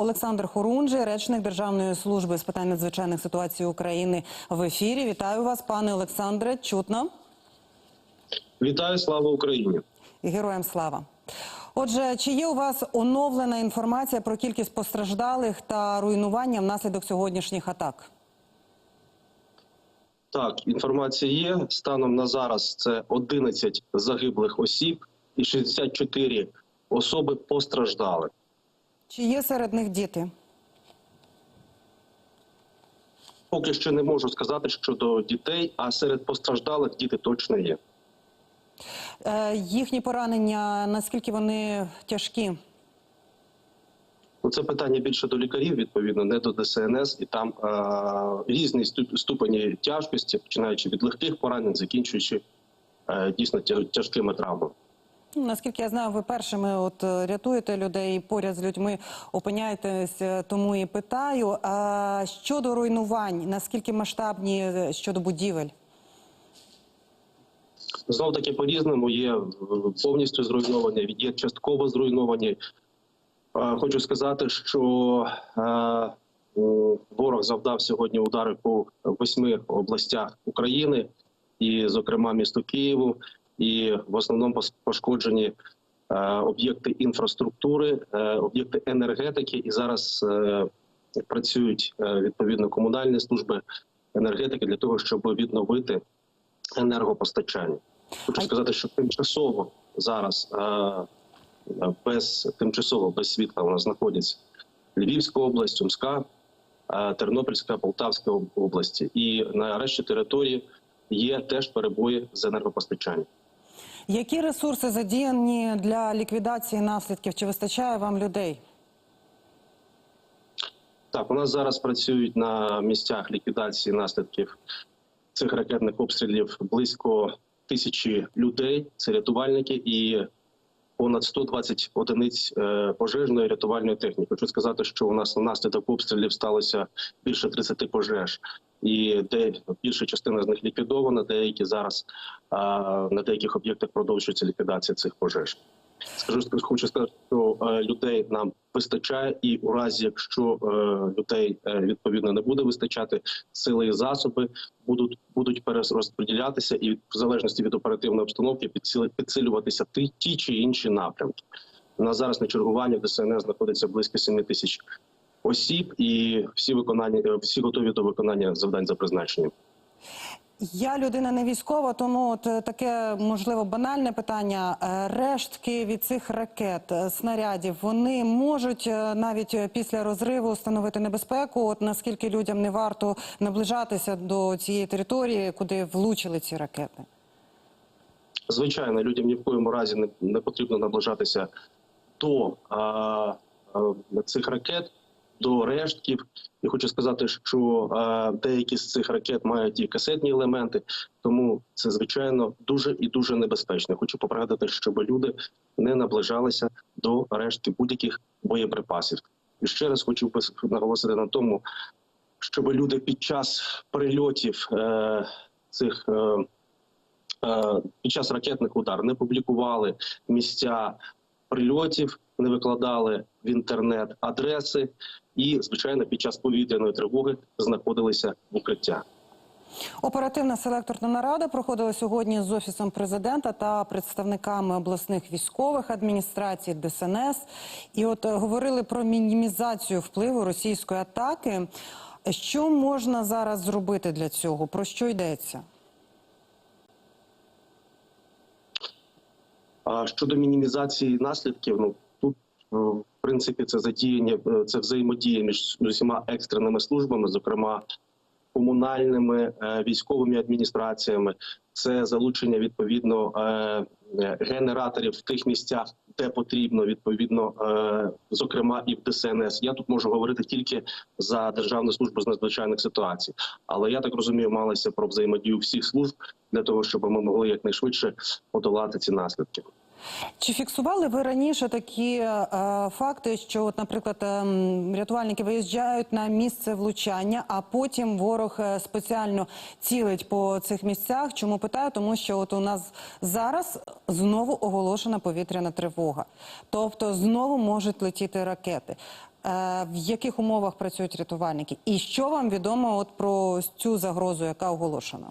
Олександр Хорунжий, речник Державної служби з питань надзвичайних ситуацій України в ефірі. Вітаю вас, пане Олександре. Чутно Вітаю, слава Україні! і героям слава. Отже, чи є у вас оновлена інформація про кількість постраждалих та руйнування внаслідок сьогоднішніх атак? Так, інформація є. Станом на зараз це 11 загиблих осіб і 64 особи постраждали. Чи є серед них діти? Поки що не можу сказати щодо дітей, а серед постраждалих діти точно є. Е, їхні поранення наскільки вони тяжкі? Ну, Це питання більше до лікарів, відповідно, не до ДСНС, і там е- різні ступені тяжкості, починаючи від легких поранень, закінчуючи е, дійсно тяжкими травмами. Ну, Наскільки я знаю, ви першими от е, рятуєте людей поряд з людьми, опиняєтесь, е, тому і питаю. А щодо руйнувань, наскільки масштабні е, щодо будівель? Знов таки по-різному є е, повністю зруйновані, є частково зруйновані. Хочу сказати, що ворог завдав сьогодні удари по восьми областях України, і, зокрема, місту Києву, і в основному пошкоджені е, об'єкти інфраструктури, е, об'єкти енергетики. І зараз е, працюють відповідно комунальні служби енергетики для того, щоб відновити енергопостачання. Хочу сказати, що тимчасово зараз без тимчасово без світла у нас знаходяться Львівська область, Сумська, е, Тернопільська, Полтавська об- області, і на решті території є теж перебої з енергопостачанням. Які ресурси задіяні для ліквідації наслідків? Чи вистачає вам людей? Так, у нас зараз працюють на місцях ліквідації наслідків цих ракетних обстрілів близько тисячі людей. Це рятувальники і понад 120 одиниць е, пожежної рятувальної техніки. Хочу сказати, що у нас внаслідок обстрілів сталося більше 30 пожеж, і де більша частина з них ліквідована. Деякі зараз на деяких об'єктах продовжується ліквідація цих пожеж. Скажу, хочу сказати, що е, людей нам вистачає, і у разі, якщо е, людей е, відповідно не буде вистачати, сили і засоби будуть будуть перерозподілятися, і в залежності від оперативної обстановки підсилюватися ті, ті чи інші напрямки. У нас зараз на чергуванні в ДСНС знаходиться близько 7 тисяч осіб, і всі виконання е, всі готові до виконання завдань за призначенням. Я людина не військова, тому от е, таке можливо банальне питання. Е, Рештки від цих ракет, снарядів, вони можуть навіть після розриву становити небезпеку. От наскільки людям не варто наближатися до цієї території, куди влучили ці ракети? Звичайно, людям ні в коєму разі не, не потрібно наближатися до а, а, цих ракет, до рештків. І хочу сказати, що а, деякі з цих ракет мають і касетні елементи, тому це звичайно дуже і дуже небезпечно. Хочу попередити, щоб люди не наближалися до рештки будь-яких боєприпасів. І ще раз хочу наголосити на тому, щоб люди під час прильотів е, цих. Е, е, під час ракетних ударів не публікували місця прильотів, не викладали в інтернет адреси, і звичайно, під час повітряної тривоги знаходилися в укриття. Оперативна селекторна нарада проходила сьогодні з офісом президента та представниками обласних військових адміністрацій ДСНС. І от е, говорили про мінімізацію впливу російської атаки. Що можна зараз зробити для цього? Про що йдеться? А щодо мінімізації наслідків, ну тут е, в принципі це задіяння, е, це взаємодія між усіма екстреними службами, зокрема комунальними е, військовими адміністраціями. Це залучення відповідно генераторів в тих місцях, де потрібно, відповідно, зокрема і в ДСНС. Я тут можу говорити тільки за Державну службу з надзвичайних ситуацій, але я так розумію, малося про взаємодію всіх служб для того, щоб ми могли якнайшвидше подолати ці наслідки. Чи фіксували ви раніше такі е, факти, що, от, наприклад, ем, рятувальники виїжджають на місце влучання, а потім ворог е, спеціально цілить по цих місцях? Чому питаю? Тому що от у нас зараз знову оголошена повітряна тривога, тобто знову можуть летіти ракети. Е, В яких умовах працюють рятувальники? І що вам відомо от про цю загрозу, яка оголошена?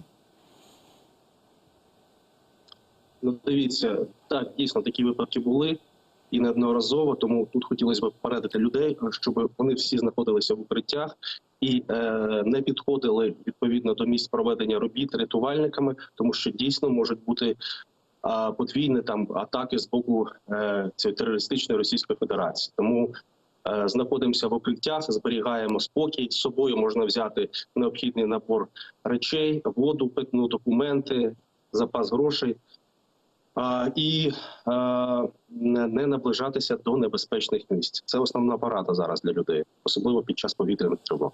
Ну, дивіться, так дійсно такі випадки були і неодноразово. Тому тут хотілося б попередити людей, щоб вони всі знаходилися в укриттях і е, не підходили відповідно до місць проведення робіт рятувальниками, тому що дійсно можуть бути а, подвійні там атаки з боку е, цієї терористичної Російської Федерації. Тому е, знаходимося в укриттях, зберігаємо спокій. З собою можна взяти необхідний набор речей, воду, питну, документи, запас грошей. І не наближатися до небезпечних місць. Це основна порада зараз для людей, особливо під час повітряних тривог.